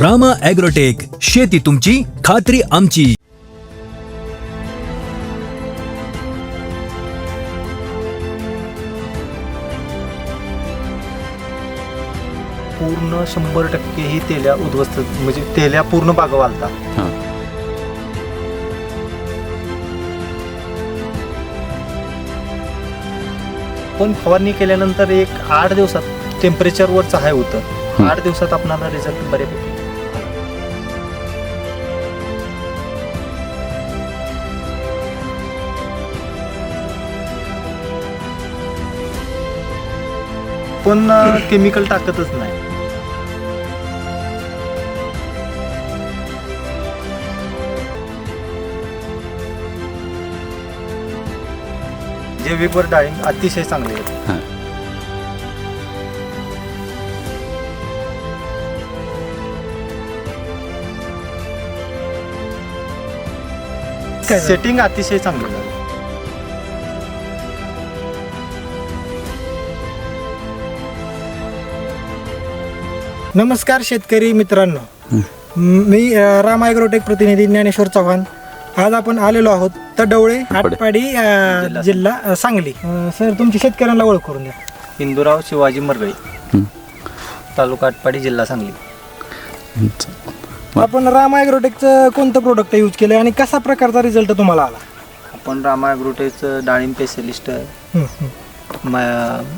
Rama agrotech शेती तुमची खात्री आमची. पूर्ण शंभर टक्के ही तेल्या उद्ध्वस्त म्हणजे तेल्या पूर्ण बागा वालता हां. पण फवारणी केल्यानंतर एक आठ दिवसात टेम्परेचरवरचं हाय होतं. आठ दिवसात आपणाला रिझल्ट बऱ्यापैकी पण केमिकल टाकतच नाही. जैविकवर डाळिंब अतिशय चांगले आहे हां. काय झालं? सेटिंग अतिशय चांगलं झालं नमस्कार शेतकरी मित्रांनो. मी अ, राम ॲग्रोटेक प्रतिनिधी ज्ञानेश्वर चव्हाण. आज आपण आलेलो आहोत तडवळे आटपाडी अ, जिल्हा. अ, सांगली. अ, सर तुमची शेतकऱ्यांना ओळख करून द्या. हिंदूराव शिवाजी मरगळे. तालुका आटपाडी जिल्हा सांगली. आपण राम ॲग्रोटेकचं कोणतं प्रोडक्ट यूज केलं आणि कसा प्रकारचा रिझल्ट तुम्हाला आला? आपण रामा ग्रुटेचं डाळिंब स्पेशलिस्ट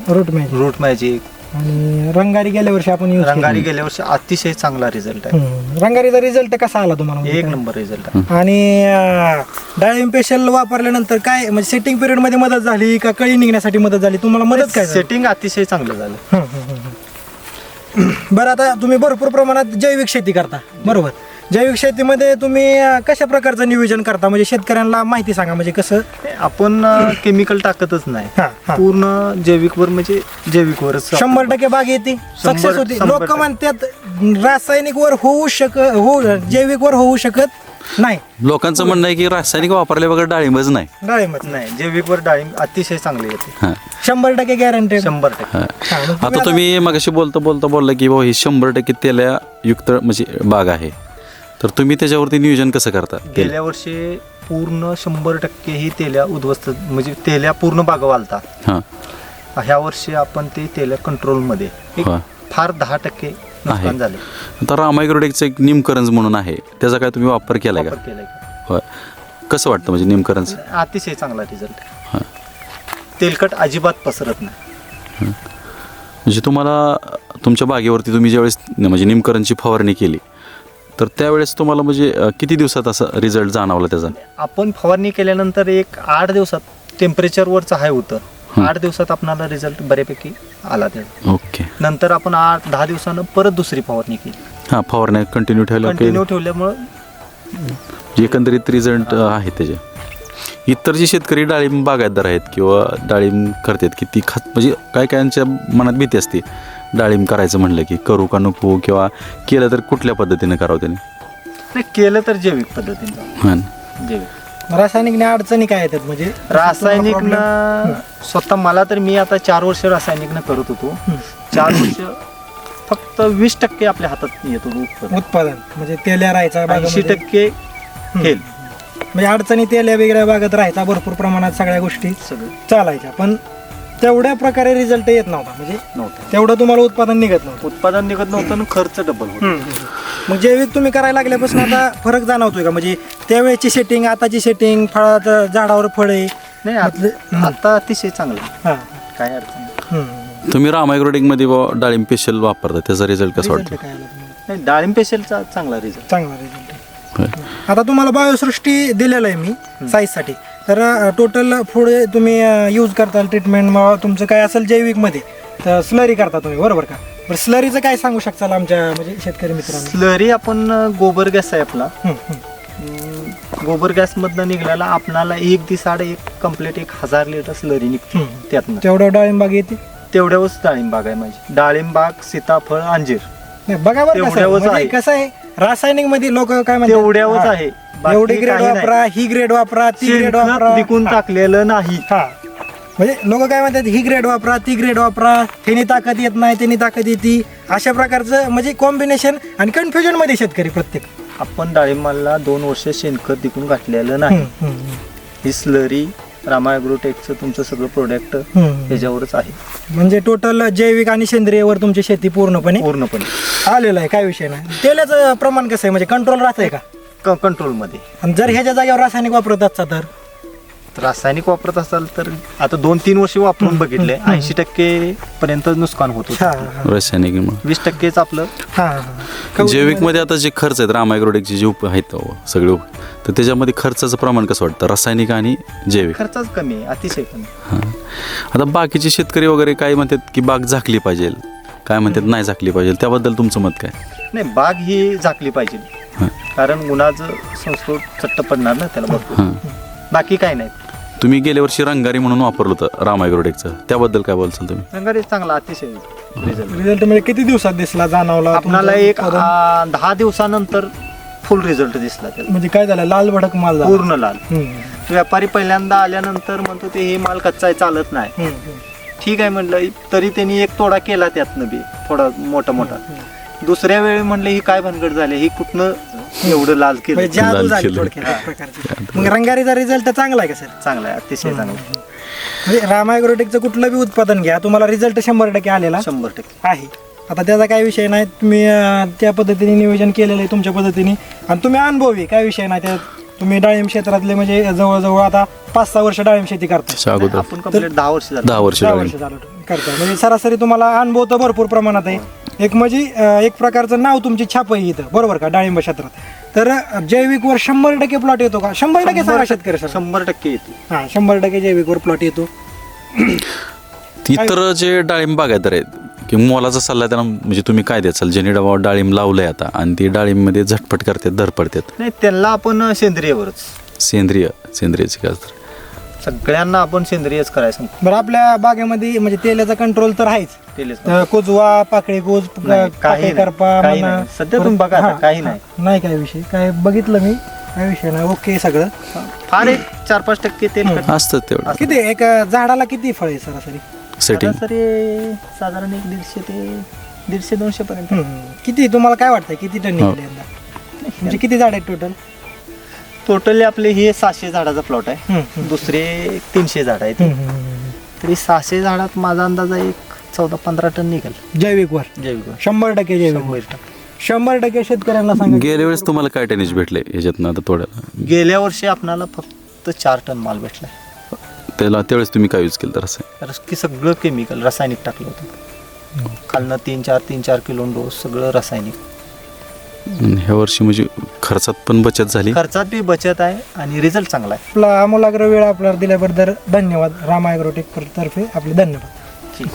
रूट रूट मॅजिक आणि रंगारी गेल्या वर्षी आपण रंगारी गेल्या वर्षी अतिशय चांगला रिझल्ट आहे. रंगारीचा रिझल्ट कसा आला तुम्हाला एक? नंबर रिझल्ट आहे. आणि अ, डाळिंब पेशल वापरल्यानंतर काय म्हणजे सेटिंग पिरियडमध्ये मदत झाली का कळी निघण्यासाठी मदत झाली? तुम्हाला मदत काय झाली? सेटिंग अतिशय चांगलं झालं. हं, हं, हं, हं. बरं आता तुम्ही भरपूर प्रमाणात जैविक शेती करता. बरोबर. जैविक शेतीमध्ये तुम्ही अं, कशा प्रकारचं नियोजन करता? म्हणजे शेतकऱ्यांना माहिती सांगा म्हणजे कसं? आपण केमिकल टाकतच नाही. हा. पूर्ण जैविकवर म्हणजे जैविकवरच शंभर टक्के बाग येते. शंभर- सक्सेस होती. शंभर लोक टक्के. म्हणतात रासायनिक वर होऊ शक हो जैविक वर होऊ शकत नाही. लोकांचं म्हणणं आहे की रासायनिक वापरल्या बघा डाळिंबच नाही. डाळिंब नाही. जैविकवर डाळिंब अतिशय चांगले येते. हां. शंभर टक्के गॅरंटेड शंभर टक्के. हां. आता तुम्ही मगाशी बोलता बोलता बोलला की बाबा ही शंभर टक्के तेल्या युक्त म्हणजे बाग आहे. तर तुम्ही त्याच्यावरती नियोजन कसं करता? गेल्या वर्षी पूर्ण शंभर टक्के ही तेल्या उद्ध्वस्त म्हणजे तेल्या पूर्ण बागा वालता. हां. ह्या वर्षी आपण ते तेल्या कंट्रोलमध्ये एक हा. फार दहा टक्के नुकसान आहे. झाले. आता रामायग्रोडेकचं एक निमकरंज म्हणून आहे. त्याचा काय तुम्ही वापर केलाय का? वापर केलाय का? होय. कसं वाटतं म्हणजे निमकरंज? अतिशय चांगला रिझल्ट हां. तेलकट अजिबात पसरत नाही. म्हणजे तुम्हाला तुमच्या बागेवरती तुम्ही ज्यावेळेस म्हणजे निमकरंजची फवारणी केली तर त्यावेळेस तुम्हाला म्हणजे अं, किती दिवसात असा रिझल्ट जाणवला त्याचा? आपण फवारणी केल्यानंतर एक आठ दिवसात टेम्परेचरवरचं हाय होतं. आठ दिवसात आपणाला रिझल्ट बऱ्यापैकी आला त्याचा ओके. नंतर आपण आठ दहा दिवसानं परत दुसरी फवारणी केली. हां फवारण्या कंटिन्यू ठेवल्या कंटिन्यू ठेवल्यामुळं एकंदरीत रिझल्ट आहे त्याचे? इतर जे शेतकरी डाळिंब बागायतदार आहेत किंवा डाळिंब करतात की ती खात म्हणजे काय कायांच्या मनात भीती असते? डाळिंब करायचं म्हणलं की करू का नको किंवा केलं तर कुठल्या पद्धतीने करावं त्याने? नाही केलं तर जैविक पद्धतीनं. हां. ना. जैविक. रासायनिक अडचणी काय येतात म्हणजे? रासायनिक problem? न स्वतः मला तर मी आता चार वर्ष रासायनिक न करत होतो. चार वर्ष फक्त वीस टक्के आपल्या हातात येत होतं उत्पन्न. उत्पादन. म्हणजे तेल्या राहायचा ऐंशी. टक्के फेल म्हणजे अडचणी तेल्या वगैरे बागत राहायचा भरपूर प्रमाणात सगळ्या गोष्टी सगळं. चालायच्या. पण तेवढ्या प्रकारे रिझल्ट येत नव्हता. म्हणजे नव्हतं. तेवढं तुम्हाला उत्पादन निघत नव्हतं. उत्पादन निघत नव्हतं आणि खर्च डबल होता. मग जैविक तुम्ही करायला लागल्यापासून आता फरक जाणवतोय का? म्हणजे त्यावेळेची सेटिंग आताची सेटिंग फळात झाडावर फळे? नाही आत- आता अतिशय चांगलं. हा. काय अडचण नाही. तुम्ही रामायग्रोडेकमध्ये बुवा डाळिंब स्पेशल वापरता त्याचा रिझल्ट कसा वाटतो? काय आला? तुम्हाला? नाही डाळिंब पेशलचा चांगला रिझल्ट चांगला रिझल्ट. आता तुम्हाला बायोसृष्टी दिलेलं आहे मी साईजसाठी तर टोटल पुढे तुम्ही यूज करताल ट्रीटमेंट तुमचं काय असेल जैविकमध्ये तर स्लरी करता तुम्ही बरोबर का? बरं स्लरीचं काय सांगू शकताल आमच्या म्हणजे शेतकरी मित्रांना? स्लरी आपण गोबर गॅस आहे आपला. गोबर गॅस मधनं निघाला आपणाला एक दिसाड एक कंप्लीट एक हजार लिटर स्लरी निघते. त्यातनं. तेवढं डाळिंबाग येते? तेवढ्यावरच डाळिंब बाग आहे माझी. डाळिंब बाग सीताफळ अंजीर. बघा बरं कसं आहे. रासायनिकमध्ये लोक काय म्हणतात? तेवढ्यावरच हा, आहे. बाकी एवढी ग्रेड काही नाही. वापरा ही ग्रेड वापरा ती ग्रेड वापरा. विकून. टाकलेलं नाही. हा. म्हणजे लोक काय म्हणतात ही ग्रेड वापरा ती ग्रेड वापरा. त्याने ताकद येत नाही त्याने ताकद येते. अशा प्रकारचं म्हणजे कॉम्बिनेशन आणि कन्फ्युजनमध्ये शेतकरी प्रत्येक. आपण डाळिंबाला दोन वर्ष शेणखत दिकून घातलेलं नाही. हम्म, हम्म, ही स्लरी रामा ॲग्रोटेकचं तुमचं सगळं प्रोडक्ट. ह्याच्यावरच आहे. म्हणजे टोटल जैविक आणि सेंद्रियवर तुमची शेती पूर्णपणे पूर्णपणे. आलेलं आहे काय विषय नाही. तेलाचं प्रमाण कसं आहे? म्हणजे कंट्रोल राहतंय का? क कंट्रोलमध्ये आणि जर ह्याच्या जागेवर रासायनिक वापरत असता तर? रासायनिक वापरत असाल तर आता दोन तीन वर्ष वापरून बघितले. ऐंशी टक्के पर्यंत नुकसान होत हा होतं रासायनिक वीस टक्केच आपलं हा हा. जैविकमध्ये आता जे खर्च आहेत रामायग्रोडेकचे जे उप आहेत अहो, सगळे तर त्याच्यामध्ये खर्चाचं प्रमाण कसं वाटतं रासायनिक आणि जैविक? खर्चच कमी आहे अतिशय कमी हां. आता बाकीचे शेतकरी वगैरे काय म्हणतात की बाग झाकली पाहिजे? काय म्हणतात नाही झाकली पाहिजे? त्याबद्दल तुमचं मत काय? नाही बाग ही झाकली पाहिजे. हां. कारण उन्हाचं संस्कृत चट्ट पडणार ना त्याला हां. बाकी काय नाही. तुम्ही गेल्या वर्षी रंगारी म्हणून वापरलं होतं रामायग्रोडेकचं त्याबद्दल काय बोलचाल तुम्ही? रंगारी चांगला अतिशय रिझल्ट रिझल्ट म्हणजे किती दिवसात दिसला जाणवला आपणाला तुमचं एक उत्पादन? आ, दहा दिवसानंतर फुल रिझल्ट दिसला त्याला. म्हणजे काय झालं? लाल भडक माल झाला. पूर्ण लाल. हम्म, व्यापारी पहिल्यांदा आल्यानंतर म्हणतो ते हे माल कच्चा आहे चालत नाही. हम्म, हम्म. ठीक आहे म्हणलं तरी त्यांनी एक तोडा केला त्यातनं बी थोडा मोठा मोठा दुसऱ्या वेळी म्हणलं ही काय भानगड झाली? ही कुठनं एवढं लाल केलं. म्हणजे जादू झाली केलं. थोडक्यात एक प्रकारची. मग रंगारीचा रिझल्ट चांगला आहे का सर? चांगला आहे अतिशय चांगला म्हणजे रामायग्रोटेकचं कुठलं बी उत्पादन घ्या तुम्हाला रिझल्ट शंभर टक्के आलेला शंभर टक्के. आहे. आता त्याचा काही विषय नाही तुम्ही अं, त्या पद्धतीने नियोजन केलेलं आहे तुमच्या पद्धतीने. आणि तुम्ही अनुभवी काय विषय नाही त्यात तुम्ही डाळिंब क्षेत्रातले म्हणजे जवळजवळ आता पाच सहा वर्ष डाळिंब शेती करता त्याच्या अगोदर. आपण कंप्लीट दहा वर्ष झाली. दहा वर्ष दहा वर्ष झालं. करता म्हणजे सरासरी तुम्हाला अनुभव तर भरपूर प्रमाणात आहे. एक म्हणजे एक प्रकारचं नाव तुमची छाप आहे इथं. बरोबर का? डाळिंब क्षेत्रात. तर जैविकवर शंभर टक्के प्लॉट येतो का? शंभर टक्के सांगा शेतकरी सर. शंभर टक्के येते. हा शंभर टक्के जैविकवर प्लॉट येतो. इतर जे डाळिंब बागायतर आहेत की मोलाचा सल्ला त्यांना म्हणजे तुम्ही काय द्याल? ज्यांनी डबा डाळिंब लावलंय आता आणि ते डाळिंबमध्ये झटपट करतात धर पडतात नाही त्यांना आपण सेंद्रियवरच. सेंद्रिय सेंद्रियचे काय तर. सगळ्यांना आपण सेंद्रियच करायचं. बरं आपल्या बागेमध्ये म्हणजे तेलाचा कंट्रोल तर आहेच. कुजवा पाकळी कुज नाही, काही पाकळी नाही, करपा काही म्हणा. नाही. सध्या तुम्ही बघा आता, हा, काही हा. नाही. नाही काय विषय. काय बघितलं मी काय विषय नाही. ओके सगळं. फार एक चार पाच टक्के तेल कट असतं तेवढं. किती? एक झाडाला किती फळ आहे सरासरी? सेटिंग सरासरी साधारण एक दीडशे ते दीडशे दोनशे पर्यंत. हम्म. किती? तुम्हाला काय वाटतंय? किती टन हो. निघाले यंदा? म्हणजे किती झाड आहेत टोटल टोटली आपले हे सहाशे झाडाचा प्लॉट आहे. दुसरे तीनशे झाड आहेत. तरी सहाशे झाडात माझा अंदाज आहे एक चौदा पंधरा टन निघेल. जैविक वर. जैविक शंभर टक्के जैविक शंभर टक्के. शंभर टक्के शेतकऱ्यांना सांगा गेल्या वेळेस तुम्हाला काय टेनिस भेटले याच्यातनं आता थोड्याला? गेल्या वर्षी आपणाला फक्त चार टन माल भेटलाय त्याला त्यावेळेस तुम्ही काय यूज केलं तर असं तर की सगळं केमिकल रासायनिक टाकलं होतं. खालनं तीन चार तीन चार किलो डोस सगळं रासायनिक. आणि ह्या वर्षी म्हणजे खर्चात पण बचत झाली? खर्चात बी बचत आहे आणि रिझल्ट चांगला आहे. आपला अमोलाग्र वेळ आपल्याला दिल्याबद्दल धन्यवाद. राम ॲग्रोटेक तर्फे आपले धन्यवाद. ठीक.